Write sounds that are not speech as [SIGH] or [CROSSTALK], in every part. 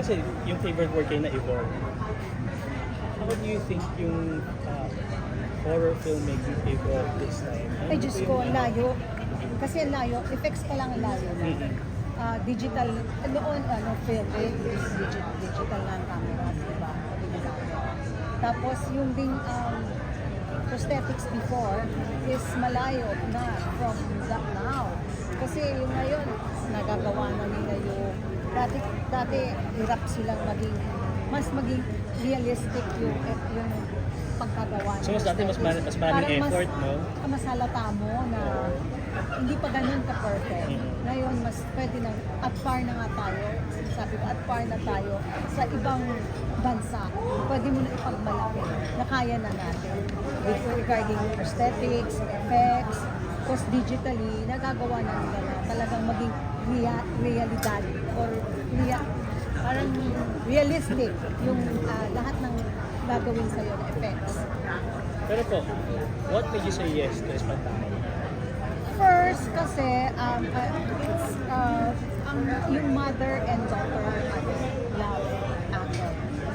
kasi yung favorite word kayo na evolve. How do you think yung uh, horror filmmaking evolved this time? Ay, Diyos ko, ang layo. Kasi ang layo, effects pa lang ang layo. Mhm. Ah, digital, noon, ano, film, eh, digital, digital na ang camera, di ba? Digital. Tapos yung ding um, prosthetics before is malayo na from that now. Kasi yung ngayon, nagagawa na nila yung, dati, dati hirap silang maging, mas maging realistic yung, yung pagkagawa. So mas dati mas marami, mas maraming Parang mas- effort, no? Mas halata mo na hindi pa ganun ka-perfect. Mhm. Ngayon, mas pwede na, at par na nga tayo, sabi ko, at par na tayo sa ibang bansa. Pwede mo na ipagmalaki na kaya na natin. With regarding prosthetics, effects, because digitally, nagagawa na nila na talagang maging rea- realidad or rea- parang realistic yung ah, lahat ng gagawin sa'yo na effects. Pero po, what made you say yes to Espantakel? First, kasi um, uh, it's, uh, ang, yung mother and daughter ano, love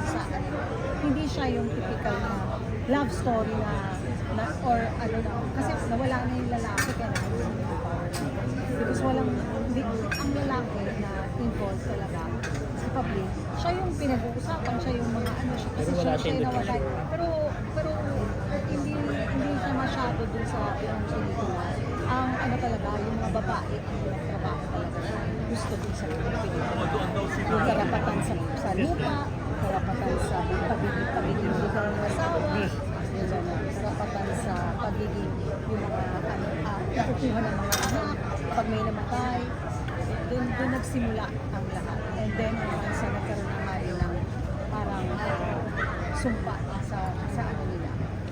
sa ano. Hindi siya yung typical na love story na, na or ano na, kasi nawala na yung lalaki kaya yung. Because walang, hindi, ang lalaki na involved talaga sa public, siya yung pinag-uusapan, siya yung mga ano siya, kasi siya, siya in siya the nawala. picture. Pero, pero hindi, hindi siya masyado dun sa yung pelikula. Ang ano talaga, yung mga babae, ang nagtrabaho talaga siya. Gusto din sa pelikula. Yung karapatan sa, sa lupa, karapatan sa pagiging, pagiging ng asawa, yung karapatan sa pagiging yung mga nakukuha ng mga anak, pag may namatay, doon doon nagsimula ang lahat. And then hanggang sa nagkaroon ng hari ng parang ah, sumpa sa sa ano nila.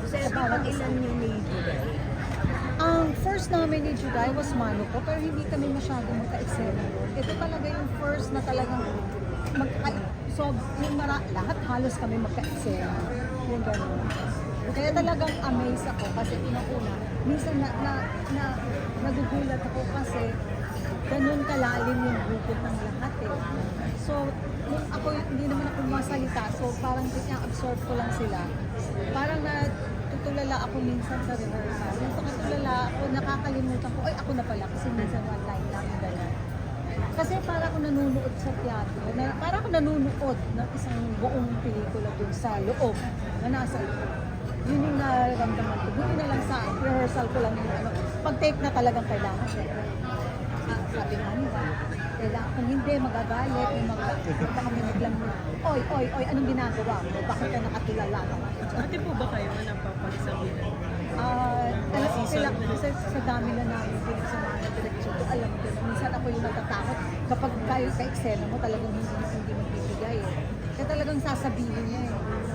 Sa bawat ilan yung ni Juday. Ang first namin ni Juday was Mano ko, pero hindi kami masyado doon. Ito talaga yung first na talagang magka so mara, lahat halos kami magka-eksena. Yung gano'n. Kaya talagang amazed ako kasi una-una, minsan na, na, na nagugulat ako kasi ganun kalalim yung bukod ng lahat eh. So, nung ako, hindi naman ako masalita, so parang absorb ko lang sila. Parang na tutulala ako minsan sa rehearsal. Yung pagkatulala ako, nakakalimutan ko, ay ako na pala kasi minsan one line lang, gano'n. Kasi para ako nanonood sa teatro, na, para ako nanonood ng isang buong pelikula dun sa loob, na nasa loob. Yun yung nararamdaman ko. Buti na lang sa rehearsal ko lang yung ano. Pag take na talagang kailangan, syempre. Ah, sabi nga nila, kailangan, kung hindi magagalit, may mag baka kami biglang, oy, oy, oy, anong ginagawa mo? Bakit ka nakatulala naman? Ate po ba kayo na napapagsabihan? Ah, alam ko sila, sa, sa dami na namin pinagsamahan ng direksyon ko, alam ko na minsan ako yung natatakot kapag kayo sa eksena mo talagang hindi, hindi magbibigay eh. Kaya talagang sasabihin niya eh.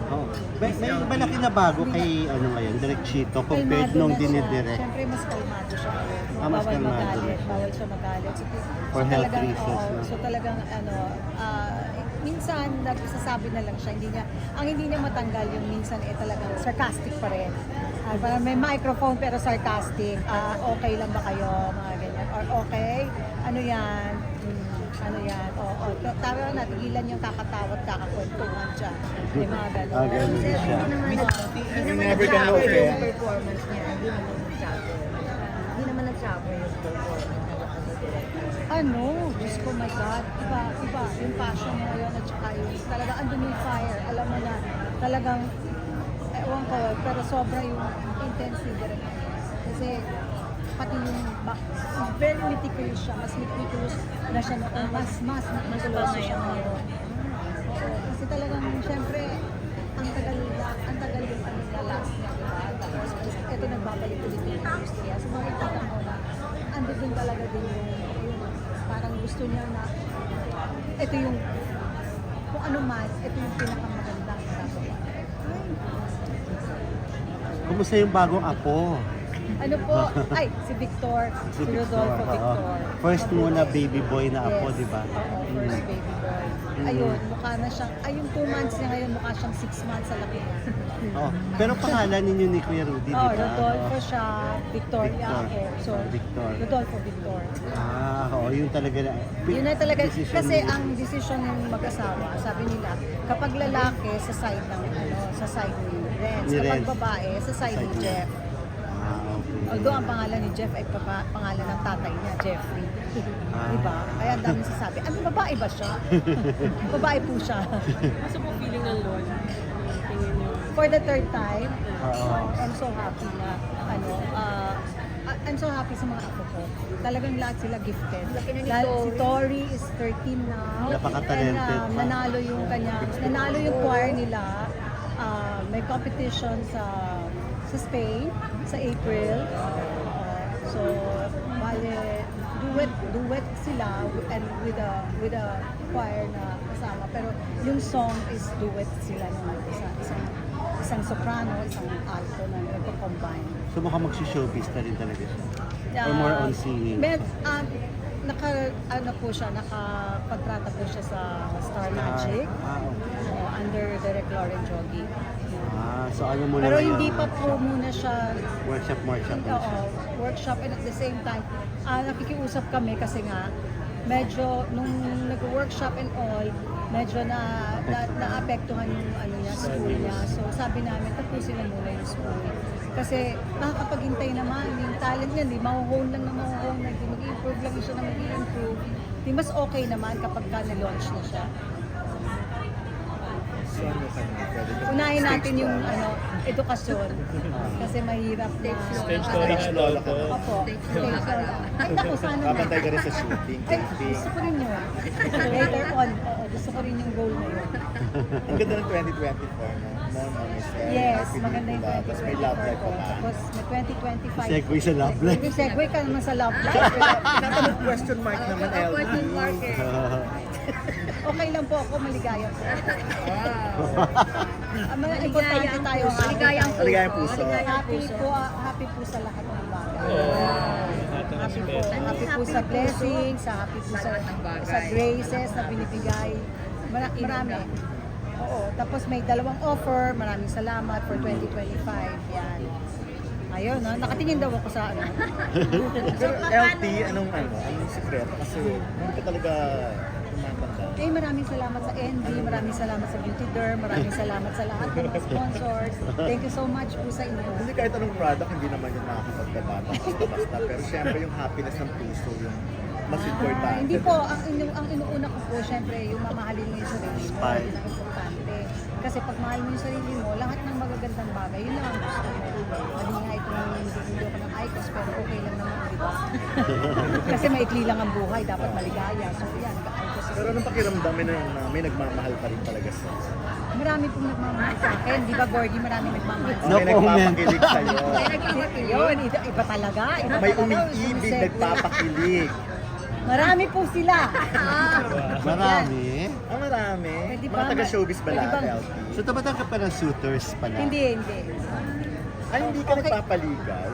Oh. May, may malaki na bago kay ano ngayon, Direk Chito compared nung dinidirect. Siyempre mas kalmado siya. Ah, mas bawal kalmado magalit, na. bawal siya magalit. So, For health talagang, reasons, no? so talagang ano, ah, minsan nagsasabi na lang siya, hindi niya, ang hindi niya matanggal yung minsan eh talagang sarcastic pa rin. Ah, parang may microphone pero sarcastic. Ah, okay lang ba kayo? Mga ganyan. Or okay, ano yan? Ano yan? Oo, oh, tara na, tigilan yung kakatawat, kakakwentuhan dyan. May mga gano'n. Ah, ganun Kasi siya. hindi naman hindi naman Never can nag-suffer know, yung eh. performance niya. Hindi naman nag-suffer. Hindi naman nag-suffer yung performance niya. ano, Diyos ko, my God, iba, iba, yung passion niya yun at saka yung talaga andun yung fire, alam mo na, talagang, ewan ko, pero sobra yung intensity. Kasi, pati yung, ba- very meticulous siya, mas meticulous na siya noon, mas, mas meticulous siya ngayon. Oo, kasi talagang, syempre, ang tagal, ang tagal yung ano na last niya? Tapos, ito nagbabalik ulit yung industriya. So, makikita mo na, ando din talaga din yung, yung parang gusto niya na, ito yung, kung ano man, ito yung pinakamagandang nagawa. Kumusta yung bagong apo? Ano po? Ay, si Victor. Si, Rodolfo oo. Victor. First Mabuti. muna baby boy na Yes. di ba? Oo, first Mm. baby boy. Mm. ayun, mukha na siyang, ay yung 2 months niya ngayon, mukha siyang 6 months sa laki niya. Oh, pero pangalan ninyo ni Kuya Rudy, di Oh, ba? Rodolfo siya, Victoria Victor. ako. So, Victor. Rodolfo Victor. Ah, oo, yun talaga na. Yun na talaga, kasi ang decision ng mag-asawa, sabi nila, kapag lalaki, sa side ng, ano, sa side ni Renz. Ni Kapag babae, sa side ni Side niya. Jeff. Ah. Although ang pangalan ni Jeff ay papa, pangalan ng tatay niya, Jeffrey. Ah. [LAUGHS] Diba? Kaya ang dami sasabi, ano babae ba siya? [LAUGHS] babae po siya. Ano po feeling ng Lord? Tingin niyo. For the third time, Oo. I'm so happy na, ano, uh, I'm so happy sa mga apo ko. Talagang lahat sila gifted. Laki na ni Lahat- Si Tori. Is 13 now. Napaka-talented And, pa. nanalo yung kanyang, nanalo yung choir nila. Uh, may competition sa sa Spain sa April. Uh, so, bale, duet, duet sila and with a with a choir na kasama. Pero yung song is duet sila ng isa, isang isang soprano, isang alto na nagko-combine. So mukhang magsi-showbiz na rin talaga siya. Or more on singing. Med, um, naka, ano po siya, nakapagtrata po siya sa Star Magic. Ah, okay. So, under Direct Lauren Jogi. So ano muna Pero ngayon? hindi pa po muna siya Workshop, workshop. Oo, workshop and at the same time, ah nakikiusap kami kasi nga medyo nung nag-workshop and all, medyo na, na naapektuhan yung ano niya, school niya. So sabi namin, tapusin na muna yung school. Kasi nakakapaghintay naman, yung talent niya, di mahuhone lang na mahuhone, di mag-improve lang siya na mag-improve. Di mas okay naman kapag ka na-launch na siya. So ka na? Pwede ka- Unahin stage natin yung ano, edukasyon. Kasi mahirap na. Stage story na Lolo. Opo. Stage show. Ay, naku, sana Papantay ka rin sa shooting, Ay, taping. gusto ko rin yun. Later on, oo, gusto ko rin yung goal na yun. Ang ganda ng 2024, no? More money set. Yes, maganda yung? Tapos may love life 2024 pa ko. Tapos may 2025. Segue sa love life. Segue ka naman sa love life. Tinatanong question mark naman, LD. Question mark eh. [LAUGHS] Okay lang po ako, maligaya po. Ah, mga Maligaya importante ang tayo. puso. Maligaya ang Maligaya ang puso. Maligaya ang Happy puso. po, ah, happy po sa lahat ng bagay. ng happy po, happy po sa blessings, sa happy po sa, sa graces na binibigay. Mara- marami. Oo, tapos may dalawang offer. Maraming salamat for 2025. Yan. Ayun, no? nakatingin daw ako sa ano. [LAUGHS] Pero LT, anong ano? Anong sikreto? Kasi hindi ka talaga Eh, maraming salamat sa Envy, maraming salamat sa Beauty Derm, maraming salamat sa lahat ng mga sponsors. Thank you so much po sa inyo. Hindi kahit anong product, hindi naman yun nakakapagdabata basta-basta. Pero syempre yung happiness ng puso, yung mas Ah, importante. hindi po, ang, inu, ang inuuna ko po, syempre, yung mamahalin mo yung sarili mo. Spy. Yun ang importante. Kasi pag mahal mo yung sarili mo, lahat ng magagandang bagay, yun lang ang gusto mo. Mali nga ito yung hindi ako ng ICOS, pero okay lang naman, di ba? [LAUGHS] Kasi maikli lang ang buhay, dapat maligaya. So yan. Pero anong pakiramdam na, na may nagmamahal pa rin talaga sa Marami pong nagmamahal sa akin. Di ba, Gorgie, marami nagmamahal sa No may comment. nagpapakilig sa'yo. [LAUGHS] Yun, iba, iba talaga. Iba May talaga, umiibig, nagpapakilig. Marami po sila. [LAUGHS] Marami. Ah, marami. Pwede ba? Mga taga-showbiz ba Pwede lahat, bang- LT? So tumatang ka pa ng suitors pala? hindi, hindi. Ay, hindi ka Okay. nagpapaligaw?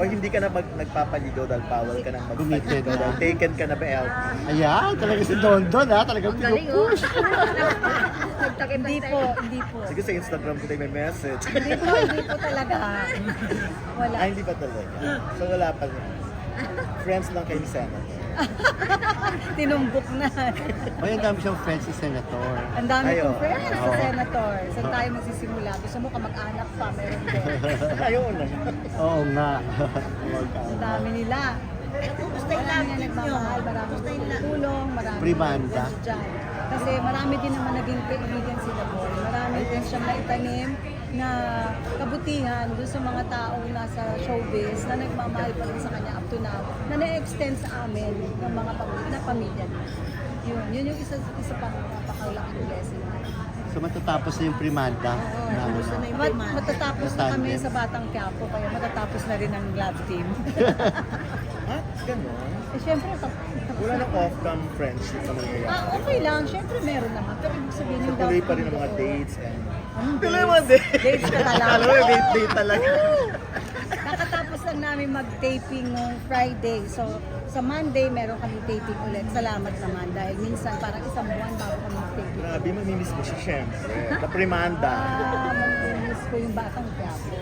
O hindi ka na mag nagpapaligaw dahil bawal ka nang magpaligaw? na. Dahil taken ka na ba, LT? Ayan, talaga si Don Don ha, talagang galing oh. pinupush. Nagtakip Hindi po, hindi po. Sige, sa Instagram ko tayo may message. Hindi po, hindi po talaga. [LAUGHS] Wala. Ay, hindi pa talaga. So, wala pa rin. Friends lang kayo ni Senator. [LAUGHS] Tinumbok na. Ay, ang dami siyang friends si Senator. Ang dami Ayo. kong friends sa Oo. senator. Saan tayo magsisimula? Gusto mo ka mag-anak pa, meron din. [LAUGHS] Ayaw na. Oo nga. Ang dami nila. Marami na nagmamahal, marami tulong, marami Primanda. dyan. Kasi marami din naman naging kaibigan sila Boy. Marami din siyang naitanim na kabutihan doon sa mga taong nasa showbiz na nagmamahal pa rin sa kanya up to now, na na-extend sa amin ng mga pamilya, na pamilya niya. Yun, yun yung isa, isa pang napakalaking blessing. So matatapos na yung primanda. na, ano. Mat, matatapos na kami sa Batang Quiapo, kaya matatapos na rin ang love team. [LAUGHS] Ha? Ganon? eh, syempre, tap- tapos Wala na. nang off-cam friendship na mangyayari. Ah, okay lang. Syempre, meron naman. Pero ibig sabihin yung tuloy pa rin ang mga dates and... Anong Tuloy mga dates! Dates ka talaga. Alam mo, date, talaga. [LAUGHS] Nakatapos lang namin mag-taping nung Friday. So, sa Monday, meron kami taping ulit. Salamat naman dahil minsan parang isang buwan bago kami mag-taping. Abby, mamimiss mo siya syempre. The Primanda. Ah, mamimiss ko yung Batang Quiapo.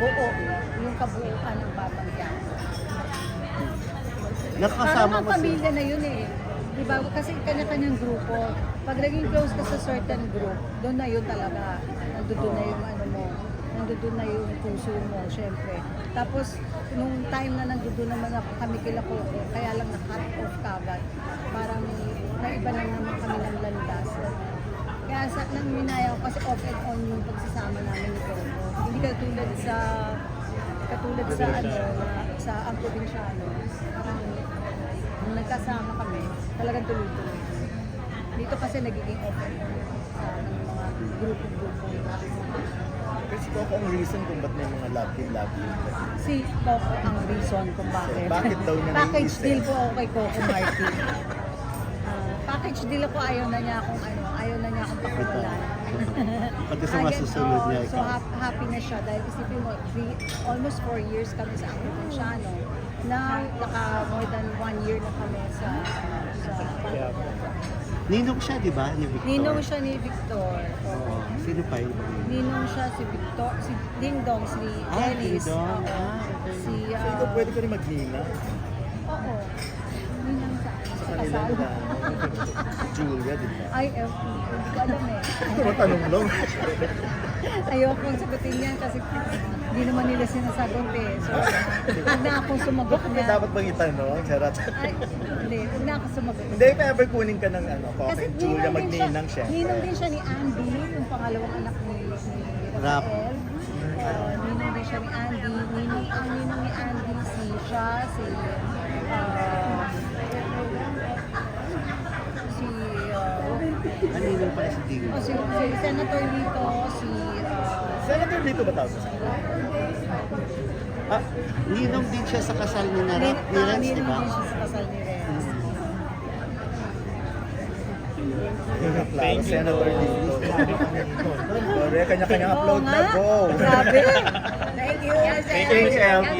Buo, yung kabuuan ng Batang Quiapo. Nakakasama Parang mo ang pamilya na yun eh. Di ba? Kasi kanya-kanyang grupo. Pag naging close ka sa certain group, doon na yun talaga. Nandun na yung ano mo. Nandun na yung puso mo, syempre. Tapos, nung time na nandun naman ako kami kila Coco, kaya lang na-cut off kagad. Parang naiba lang naman kami ng landas. Kaya sa nang minaya ko kasi off and on yung pagsasama namin ni Coco. Hindi katulad sa katulad sa ano sa ang probinsyano. Parang nung nagkasama kami, talagang tuloy-tuloy. Dito kasi nagiging on sa ng mga grupo-grupo. Kasi ako ang reason kung ba't may mga love team, love team. Si Coco ang reason kung bakit. Bakit daw niya Package deal po ako kay Coco Martin. Ah, package deal ako, ayaw na niya akong ano, ayaw na niya akong pakulan. Pati sa [LAUGHS] masusunod oo, niya, So happy na siya dahil isipin mo, three, almost four years kami sa Provinciano. Now, naka more than one year na kami sa sa Yeah. Ninong siya, di ba? Ni Victor. Ninong siya ni Victor. Oo. Oo. Sino pa yun? Ninong siya si Victor, si Ding Dong, si Ah, Dennis. Ding Dong. oo. Ah, okay. Si, So ah, ikaw pwede ka rin magnina. Oo. Ninang sa, sa Sa kanila kasal. [LAUGHS] Julia, di ba? Ay, eh, hindi ko alam eh. [LAUGHS] Tumatanong lang. [LAUGHS] Ayoko kong sagutin yan kasi hindi naman nila sinasagot eh. So, huwag na akong sumagot niya. dapat bang itanong? Charot. Ay, hindi, huwag na akong sumagot. Hindi, if ever kunin ka ng ano, Kasi Julia, ninong din siya, magninang siya. ninong din siya ni Andy, yung pangalawang anak ni, ni Rap. Rafael. Uh, ninong din siya ni Andy. Ninong, ang ninong ni Andy, si siya, si... Uh, si... Uh, Ah, ninong pala si Ding. oh, si, si Senator Lito, si... Uh, Senator dito ba tawag sa Ah, ninong din siya sa kasal ni na Nin- ni ah, Renz, di ninong ba? din siya sa kasal ni Renz. Claro, Senator dito. Correct, kanya-kanya Oo upload na. Go! Grabe. [LAUGHS] Thank you. Thank you.